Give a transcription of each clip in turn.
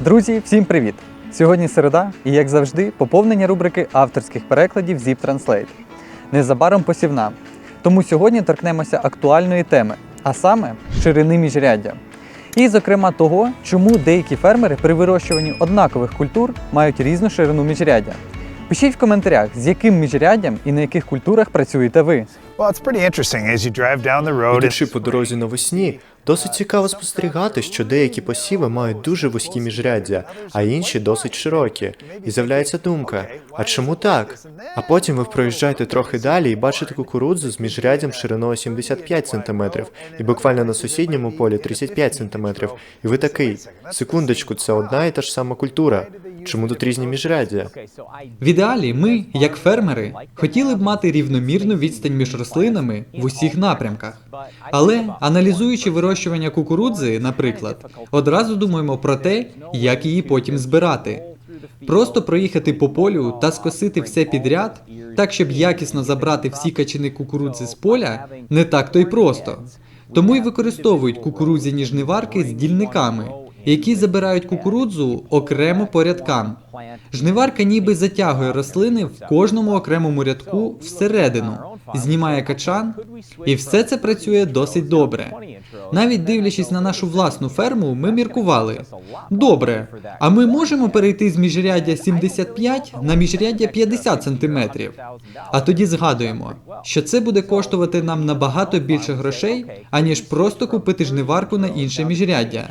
Друзі, всім привіт! Сьогодні середа, і як завжди, поповнення рубрики авторських перекладів Zip Translate. Незабаром посівна. Тому сьогодні торкнемося актуальної теми, а саме ширини міжряддя. І, зокрема, того, чому деякі фермери при вирощуванні однакових культур мають різну ширину міжряддя. Пишіть в коментарях, з яким міжряддям і на яких культурах працюєте ви. Well, it's pretty interesting as you drive down the road. Ідучи по дорозі навесні, досить цікаво спостерігати, що деякі посіви мають дуже вузькі міжряддя, а інші досить широкі. І з'являється думка: а чому так? А потім ви проїжджаєте трохи далі і бачите кукурудзу з міжряддям шириною 75 см, і буквально на сусідньому полі 35 см. І ви такий: секундочку, це одна і та ж сама культура. Чому тут різні міжряддя? В ідеалі ми, як фермери, хотіли б мати рівномірну відстань між рослинами в усіх напрямках. Але аналізуючи вирощування кукурудзи, наприклад, одразу думаємо про те, як її потім збирати. Просто проїхати по полю та скосити все підряд, так щоб якісно забрати всі качани кукурудзи з поля, не так то й просто. Тому й використовують кукурудзяні жниварки з дільниками, які забирають кукурудзу окремо по рядкам. Жниварка ніби затягує рослини в кожному окремому рядку всередину, знімає качан, і все це працює досить добре. Навіть дивлячись на нашу власну ферму, ми міркували. Добре, а ми можемо перейти з міжряддя 75 на міжряддя 50 сантиметрів. А тоді згадуємо, що це буде коштувати нам набагато більше грошей, аніж просто купити жниварку на інше міжряддя.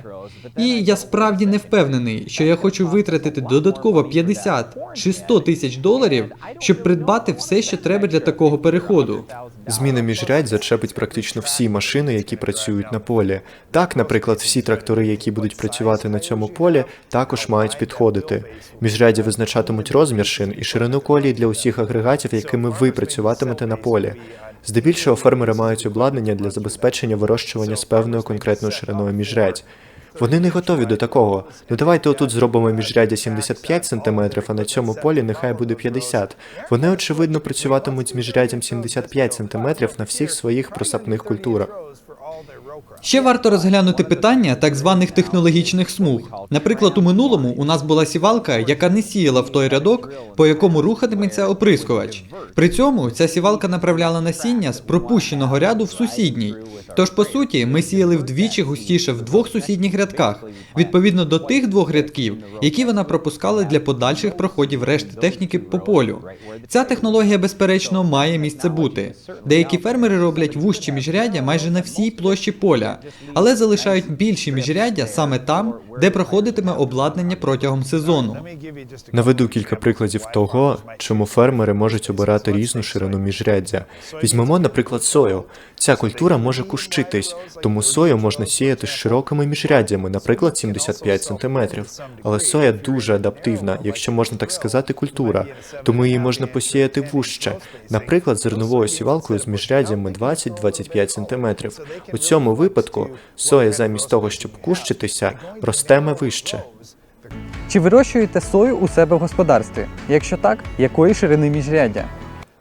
І я справді не впевнений, що я хочу витратити додатково 50 чи 100 тисяч доларів, щоб придбати все, що треба для такого переходу. Зміна міжрядь зачепить практично всі машини, які працюють на полі. Так, наприклад, всі трактори, які будуть працювати на цьому полі, також мають підходити. Міжряді визначатимуть розмір шин і ширину колії для усіх агрегатів, якими ви працюватимете на полі. Здебільшого фермери мають обладнання для забезпечення вирощування з певною конкретною шириною міжрядь. Вони не готові до такого. Ну давайте отут зробимо міжряддя 75 см, а на цьому полі нехай буде 50. Вони очевидно працюватимуть з міжряддям 75 см на всіх своїх просапних культурах. Ще варто розглянути питання так званих технологічних смуг. Наприклад, у минулому у нас була сівалка, яка не сіяла в той рядок, по якому рухатиметься оприскувач. При цьому ця сівалка направляла насіння з пропущеного ряду в сусідній. Тож, по суті, ми сіяли вдвічі густіше в двох сусідніх рядках, відповідно до тих двох рядків, які вона пропускала для подальших проходів решти техніки по полю. Ця технологія, безперечно, має місце бути. Деякі фермери роблять вущі міжряддя майже на всій площі поля, але залишають більші міжряддя саме там, де проходитиме обладнання протягом сезону. Наведу кілька прикладів того, чому фермери можуть обирати різну ширину міжряддя. Візьмемо, наприклад, сою. Ця культура може кущитись, тому сою можна сіяти з широкими міжряддями, наприклад, 75 см. Але соя дуже адаптивна, якщо можна так сказати, культура, тому її можна посіяти вужче, наприклад, зерновою сівалкою з міжряддями 20-25 см. У цьому випадку соя замість того, щоб кущитися, ростеме вище. Чи вирощуєте сою у себе в господарстві? Якщо так, якої ширини міжряддя?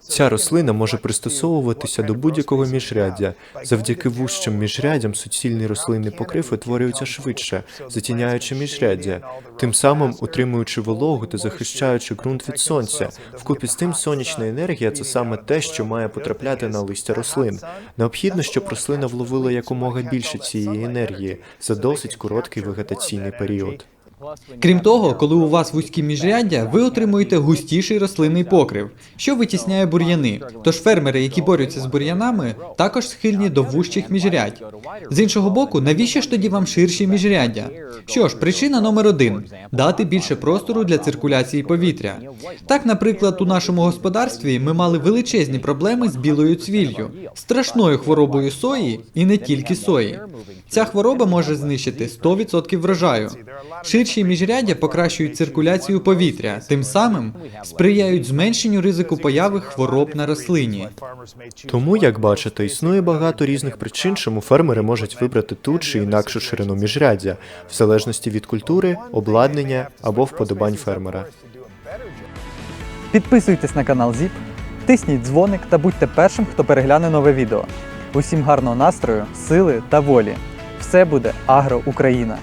Ця рослина може пристосовуватися до будь-якого міжряддя. Завдяки вущим міжряддям суцільний рослинний покрив утворюється швидше, затіняючи міжряддя, тим самим утримуючи вологу та захищаючи ґрунт від сонця. Вкупі з тим, сонячна енергія це саме те, що має потрапляти на листя рослин. Необхідно, щоб рослина вловила якомога більше цієї енергії за досить короткий вегетаційний період. Крім того, коли у вас вузькі міжряддя, ви отримуєте густіший рослинний покрив, що витісняє бур'яни. Тож фермери, які борються з бур'янами, також схильні до вужчих міжрядь. З іншого боку, навіщо ж тоді вам ширші міжряддя? Що ж, причина номер один дати більше простору для циркуляції повітря. Так, наприклад, у нашому господарстві ми мали величезні проблеми з білою цвіллю, страшною хворобою сої і не тільки сої. Ця хвороба може знищити 100% врожаю. Ширші міжряддя покращують циркуляцію повітря, тим самим сприяють зменшенню ризику появи хвороб на рослині. Тому, як бачите, існує багато різних причин, чому фермери можуть вибрати ту чи інакшу ширину міжряддя, в залежності від культури, обладнання або вподобань фермера. Підписуйтесь на канал ZIP, тисніть дзвоник та будьте першим, хто перегляне нове відео. Усім гарного настрою, сили та волі. Все буде Агро Україна!